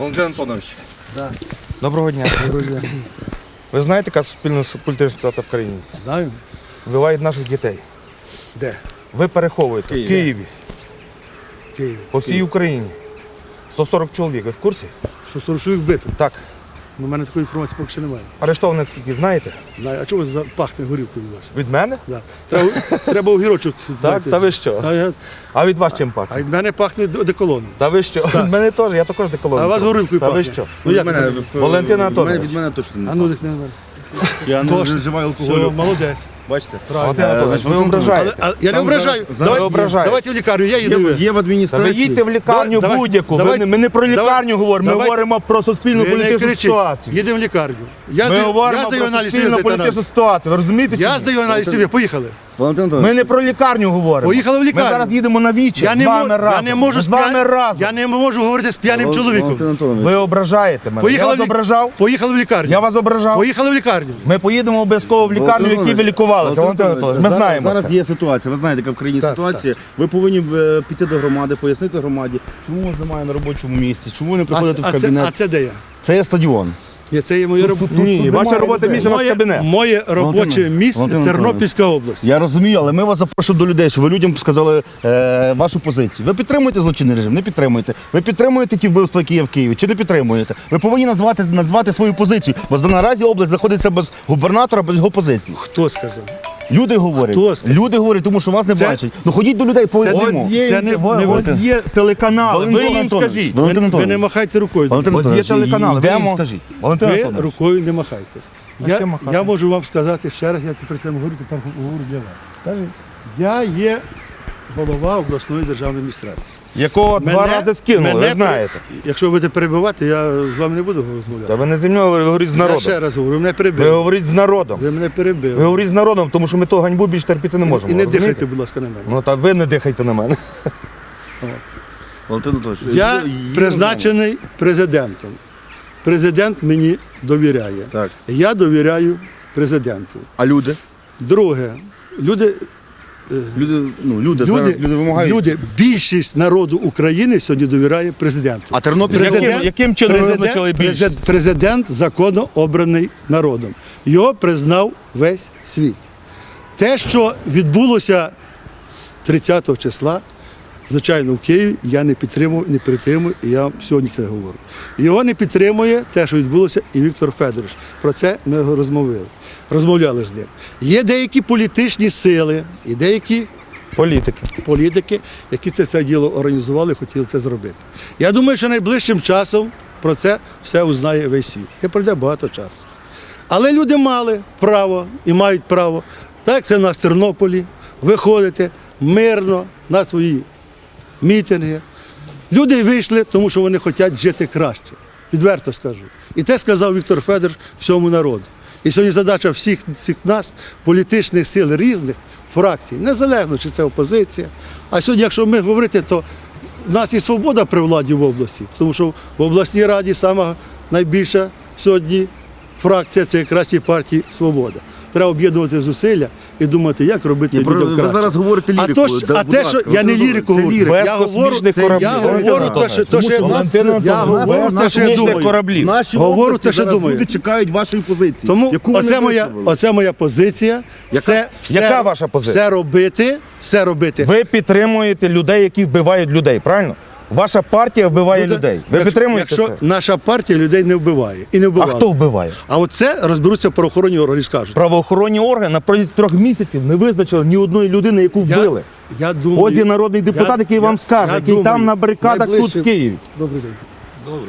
Валентин Антонович. Доброго дня. Доброго. Ви знаєте, яка суспільна політична ситуація в країні? Знаю. Вбивають наших дітей. Де? Ви переховуєте в Києві, В Києві. по всій Україні. 140 чоловік. Ви в курсі? Що сторожують вбито. Так. У мене такої інформації поки що немає. Арештованих скільки знаєте? Знаю. А чого за- пахне горілкою у вас? Від мене? Да. Треба, треба огірочок. Так, дати. та ви що? А, я- А від вас чим а пахне? від мене пахне деколоном. Та ви що? Від мене теж, я також деколон. А у вас горілкою Та пахне. ви що? Ну як? мене, Валентина Анатолійович. Від мене точно не А ну, дих не не. Я не Точно. вживаю Все, алкоголю. молодець. Бачите? Валентин Е, значить, ви Але, ображаєте. а, я не Там ображаю. зараз- Давайте, Ви ображаєте. давайте в лікарню, я їду. Є, ви. є в Та ви адміністрації. їдьте в лікарню Давай- будь-яку. Ви давайте- не- Ми не про давай- лікарню говоримо, ми давайте- говоримо про суспільну Ви не політичну кричіть. ситуацію. Їдемо в лікарню. Я Ми здаю, говоримо я здаю про аналіз суспільну політичну аналіз. ситуацію. Ви розумієте? чи Я ні? здаю аналіз сили. Поїхали. Валентин. Ми не про лікарню говоримо. Поїхали в лікарню. Ми зараз їдемо на вічі. Я з не, вами разом. я не можу з вами п'я- разом. Я не можу говорити з п'яним Вал- чоловіком. Антонович. Ви ображаєте мене. Поїхали я в вас лі- ображав? Поїхали в лікарню. Я вас ображав? Поїхали в лікарню. Ми поїдемо обов'язково в лікарню, в якій ви лікувалися. Валентин Анатолійович, ми зараз, знаємо. Зараз це. є ситуація. Ви знаєте, яка в країні Так, ситуація. Ви повинні е, піти до громади, пояснити громаді, чому вас немає на робочому місці, чому ви не приходите в а, це, кабінет. а це де я? Це є стадіон. Ні, це є моє робота. Ні, ваша робота місце у вас Моє, кабінет. моє робоче Валентин- місце Валентин Тернопільська область. Я розумію, але ми вас запрошуємо до людей, щоб ви людям сказали е, вашу позицію. Ви підтримуєте злочинний режим? Не підтримуєте. Ви підтримуєте ті вбивства, які є в Києві, чи не підтримуєте? Ви повинні назвати, назвати свою позицію, бо наразі область знаходиться без губернатора, без його позиції. Хто сказав? Люди говорять, Хто сказав? люди говорять, тому що вас не Це- бачать. Ну ходіть до людей, Це пояснимо. не- це не- не ви- є телеканали. Ви Валентин їм Антонович, скажіть. Валентин Ви, ви Антонович. не махайте рукою. Валентин Ось є Антонович, телеканали, ви їм йдемо. скажіть. Валентин Ви Анатолійович. рукою не махайте. Я, махати? я можу вам сказати ще раз, я тепер це говорю, тепер говорю для вас. Я є голова обласної державної адміністрації. Якого два рази скинули, ви мене знаєте. Якщо ви будете перебивати, я з вами не буду розмовляти. Та ви не зі мною, ви говоріть з Я народом. ще раз говорю, ви мене Ви перебили. говоріть з народом. Ви мене Ви перебили. говоріть з народом, тому що ми ту ганьбу більш терпіти не можемо. І не розумієте? дихайте, будь ласка, на мене. Ну та ви не дихайте на мене. Валентин Антонович, Я призначений президентом. Президент мені довіряє. Так. Я довіряю президенту. А люди? Друге, люди, Люди, ну, люди, люди, зараз люди вимагають. люди, більшість народу України сьогодні довіряє президенту. А Тернопіль Яким- яким чином президент, президент, президент законно обраний народом. Його признав весь світ. Те, що відбулося 30 числа, звичайно, в Києві, я не підтримую, не підтримую, і я сьогодні це говорю. Його не підтримує те, що відбулося, і Віктор Федорович. Про це ми розмовили. Розмовляли з ним. Є деякі політичні сили і деякі Політики. політики, які це, це діло організували, хотіли це зробити. Я думаю, що найближчим часом про це все узнає весь світ. І пройде багато часу. Але люди мали право і мають право, так як це в нас в Тернополі, виходити мирно на свої мітинги. Люди вийшли, тому що вони хочуть жити краще. Відверто скажу. І те сказав Віктор Федорович всьому народу. І сьогодні задача всіх, всіх нас, політичних сил різних фракцій, незалежно чи це опозиція. А сьогодні, якщо ми говорити, то в нас і свобода при владі в області, тому що в обласній раді найбільша сьогодні фракція це якраз і партії Свобода. Треба об'єднувати зусилля і думати, як робити Ні, людям ви краще. зараз говорите А, то, ж- Да, а те, що я не лірику говорю, я говорю, я говорю те, що, то, що я говорю те, що я думаю. кораблів. Наші Говорю те, що думаю. Люди чекають вашої позиції. Тому яку оце моя, оце моя позиція. Все, все, Яка ваша позиція? Все робити, все робити. Ви підтримуєте людей, які вбивають людей, правильно? Ваша партія вбиває Буде- людей. Ви якщо- підтримуєте Якщо це? наша партія людей не вбиває і не А хто вбиває? А от це розберуться правоохоронні органи скажуть. Правоохоронні органи на протязі трьох місяців не визначили ні одної людини, яку вбили. Я, я думаю, Ось є народний депутат, який вам скаже, який думаю, там на барикадах тут в Києві. Добрий день. Добре.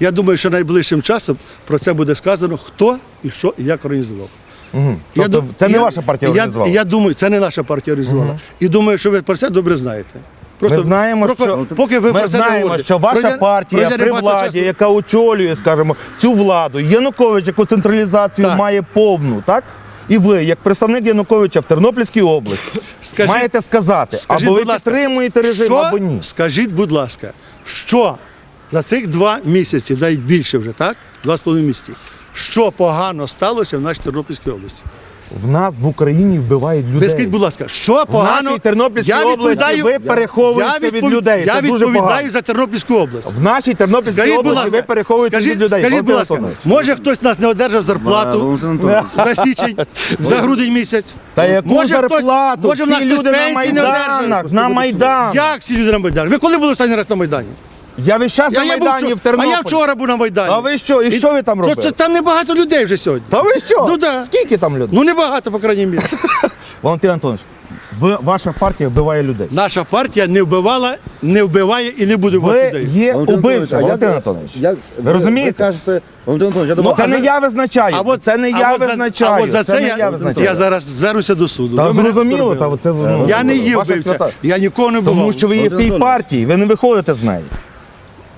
Я думаю, що найближчим часом про це буде сказано, хто і що і як організував. Угу. Я Тобто, дум- це не я- ваша партія я, організувала? Я думаю, це не наша партія організувала. І думаю, що ви про це добре знаєте. Ми знаємо, просто що, поки ви ми про це не знаємо, говорите. що ваша Пройде- партія пройде при небагато владі, часу. яка очолює, скажімо, цю владу, Янукович, яку централізацію Так. має повну, так? І ви, як представник Януковича в Тернопільській області, Скажіть- маєте сказати, Скажіть, або ви будь ласка, підтримуєте режим, що, або ні. Скажіть, будь ласка, що за цих два місяці, навіть більше вже, так? Два з половиною місяці, що погано сталося в нашій Тернопільській області? В нас в Україні вбивають людей. Ви скажіть, будь ласка, що погано? нашій Тернопільській я області ви переховуєтеся я від людей. Я Це дуже відповідаю погано. за Тернопільську область. В нашій Тернопільській Скажіть, будь області ласка, ви переховуєте скажіть, від людей. скажіть, будь ласка, може хтось нас не одержав зарплату за січень, за грудень місяць? Та яку може зарплату? може в нас хтось люди на пенсії не Майданах, одержав? на Майданах. Як всі люди на Майдані? Ви коли були останній раз на Майдані? Я весь час на я був Майдані вчора- в Тернополі. А я вчора був на Майдані. А ви що? І що ви там То робили? це там небагато людей вже сьогодні. Та ви що? Ну да. Скільки там людей? Ну небагато, по крайній мірі. Валентин Антонович, ви, ваша партія вбиває людей. Наша партія не вбивала, не вбиває і не буде вбивати Ви людей. є Валентин убивця, Антонович, Валентин Антонович. як- Ви розумієте? Ви кажете, Валентин Антонович, я Ну. Це а не за- я визначаю. А от це не а я от за- визначаю. А от за це, не я, я визначаю. я зараз звернуся до суду. Та Ви мене зрозуміло, оскорбили. та це ну, Я не є ваша вбивця, свята. я нікого не вбивав. Тому що ви є в тій партії, ви не виходите з неї.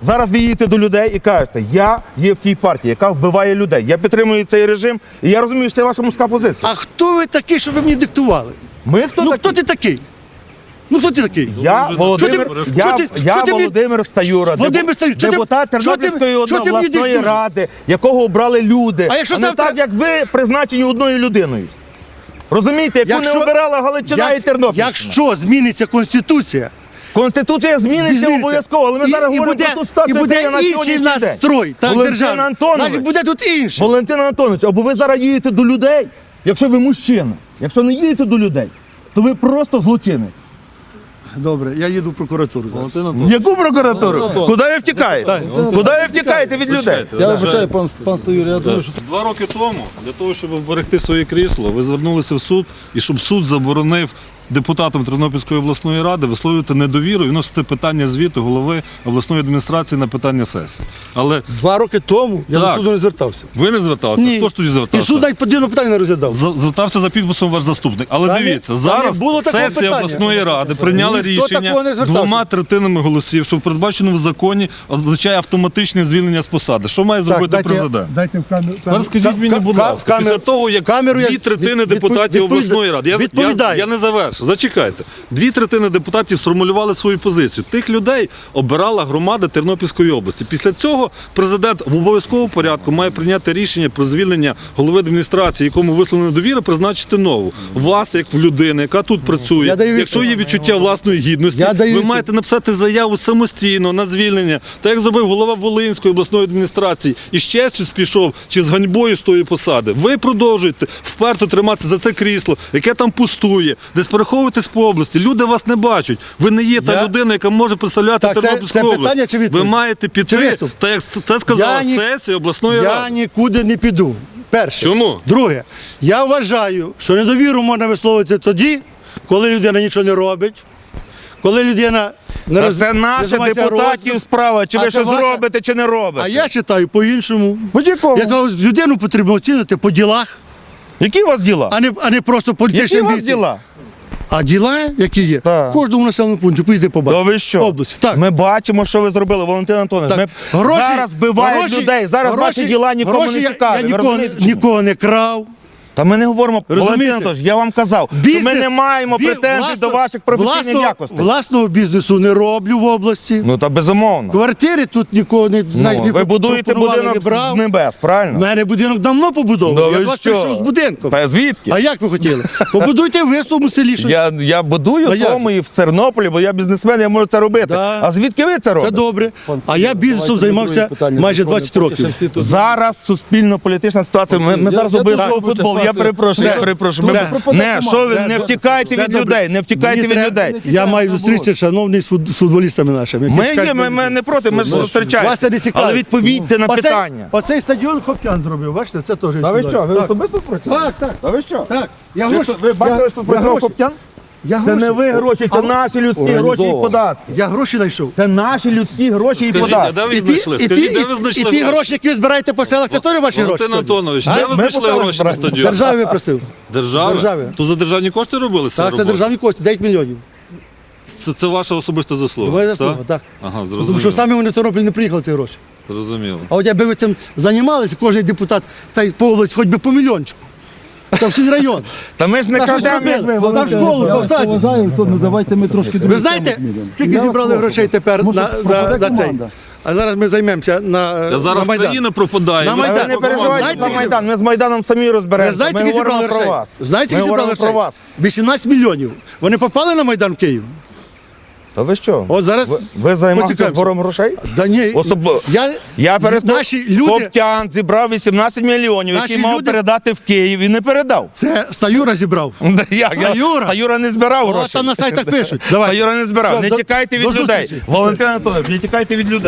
Зараз ви їдете до людей і кажете, я є в тій партії, яка вбиває людей. Я підтримую цей режим, і я розумію, що це ваша мужська позиція. А хто ви такий, що ви мені диктували? Ми хто ну такі? хто ти такий? Ну хто ти такий? Я Володимир, ти- я, ти- я чого ти мені- Володимир Стаюра, Володимир Стаюра, ти- депутат ти- Тернопільської чого ти мені обласної диктуєш? ради, якого обрали люди. А якщо не завтра- так, як ви призначені одною людиною. Розумієте, яку Якщо- не обирала Галичина Як- і Тернопіль. Якщо зміниться Конституція, Конституція зміниться зміниться, обов'язково, але ми і- зараз і говоримо буде- про ту ситуацію, і буде яка є на інший сьогоднішній день. строй, так, Валентин державний. Антонович, Значить, буде тут інший. Валентин Антонович, або ви зараз їдете до людей, якщо ви мужчина. Якщо не їдете до людей, то ви просто злочинець. Добре, я їду в прокуратуру зараз. Яку прокуратуру? Куди ви втікаєте? Куди ви втікаєте від людей? Я вибачаю, пан, пан Стаюр, я думаю, що Два роки тому, для того, щоб вберегти своє крісло, ви звернулися в суд і щоб суд заборонив депутатам Тернопільської обласної ради висловлювати недовіру і вносити питання звіту голови обласної адміністрації на питання сесії. Але Два роки тому я Так. до суду не звертався. ви не зверталися. Хто ж тоді І звертався? суд навіть подібне питання не розглядав. За- Звертався за підписом ваш заступник. Але Та ні, дивіться, та ні, зараз було такого сесія питання. обласної ради прийняла Ніхто рішення такого не звертався. двома третинами голосів, що передбачено в законі означає автоматичне звільнення з посади. Що має зробити президент? Дайте в камеру. Тепер скажіть мені, будь ласка, після того, як дві третини депутатів обласної ради, я, я, я не завершу, зачекайте. Дві третини депутатів сформулювали свою позицію. Тих людей обирала громада Тернопільської області. Після цього президент в обов'язковому порядку має прийняти рішення про звільнення голови адміністрації, якому висловлено довіра, призначити нову. Вас, як в людини, яка тут працює, якщо є відчуття власної гідності, ви маєте написати заяву самостійно на звільнення, так як зробив голова Волинської обласної адміністрації і з честю пішов чи з ганьбою з тої посади. Ви продовжуєте вперто триматися за це крісло, яке там пустує, десь переховуєтесь по області. Люди вас не бачать. Ви не є та Я- людина, яка може представляти Так, це- Тернопільську це область. питання чи Ви відповідь? маєте Чи піти, виступ? так як це сказала Я ні- сесія обласної Я ради. нікуди не піду. Перше. Чому? Друге, я вважаю, що недовіру можна висловити тоді, коли людина нічого не робить, коли людина не Та роз- це не займається депутатів розвитком. справа, чи А ви це щось ваша- робите, чи не робите. А я читаю по-іншому. Будь-якому. Яка людину потрібно оцінити по ділах, Які у вас діла? а не, а не просто Які політичні у вас амбіції. діла? А діла, які є, Так. в кожному населеному пункті поїдете побачити. ви що? Області. Так. Ми бачимо, що ви зробили, Валентин Антонович. Ми Гроші- зараз вбивають гроші- людей. Зараз гроші- ваші діла нікому гроші не цікаві. Я я нікого, нікого не крав. Та ми не говоримо Розумієте? Валентин Антонович, я вам казав, що ми не маємо бі- претензій власного- до ваших професійних власного, якостей. Власного бізнесу не роблю в області. Ну та безумовно. Квартири тут нікого не Ну, не ви будуєте пропонували, будинок не брав. з небес, У правильно? мене будинок давно побудований. Ну, я до вас що? прийшов з будинком. Та звідки? А як ви хотіли? Побудуйте ви в своєму селі щось. Я, я будую А як? своєму і в Тернополі, бо я бізнесмен, я можу це робити. Да. А звідки ви це Це робите? добре. Пан А я бізнесом займався майже 20 років. Зараз суспільно-політична ситуація. Ми, ми зараз обов'язково футбол. Я хочу перепрошую, я перепрошую. Ми- Не, що ви не втікайте від добре. людей, не втікайте від треба- людей. Я маю зустрітися, шановний, з фут- з футболістами нашими. які Ми, чекають є, ми, мене. ми не проти, ми ж Вас не зустрічаємося. Але відповідьте на Оцей- питання. Оцей стадіон Хоптян зробив, бачите, це теж. Та ви що, ви Так. особисто проти? Так, так. Та ви що? Так. Я Ви гроші, що, Ви бачили, що я працював гроші- Коптян? Я Це гроші. не ви гроші, це наші людські гроші і Організовано. податки. Я гроші знайшов. Це наші людські гроші і Скажіть, а податки. де ви І знайшли? і, ті, Скажіть, де і, ви і знайшли ті гроші, які ви збираєте по селах, це теж ваші гроші. Валентин Антонович, де ви Ми знайшли гроші на правильно. стадіон? Державі випросив. Держави? Держави. То за державні кошти робили Так, це державні кошти, 9 мільйонів. Це, це ваша особиста заслуга. Моя так? заслуга, так. Ага, Тому зрозуміло. що самі вони в Тернопіль не приїхали ці гроші. Зрозуміло. А от якби ви цим займалися, кожен депутат та й по області хоч би по мільйончику. Та всій район. Та ми ж не Та там крадемо, як зробили? ви. Та в школу, та в садик. Поважаю, ну давайте ми трошки Ви знаєте, скільки зібрали грошей тепер на, на, на цей? а зараз ми займемося на, Та на зараз Майдан. країна пропадає. На Майдан. ви не Знаєте, переживайте скільки за Майдан, ми з Майданом самі Ви розберемося. знаєте, Ми скільки говоримо зібрали про грошей? вас. Знаєте, Ми скільки зібрали говоримо про грошей? вас. 18 мільйонів. Вони попали на Майдан в Київ? Та ви що? От зараз ви, ви займаєтеся поцікавимося. збором грошей? Да ні, Особливо. я, Я перед наші люди, Коптян зібрав 18 мільйонів, Наші які мав люди- передати в Київ і не передав. це Стаюра зібрав. Да Як? Я, Стаюра? Стаюра не збирав О, там на сайтах пишуть. Давайте. Стаюра не збирав. Все, Не до- тікайте від до людей. зустрічі. Валентин Анатолійович, не тікайте від людей.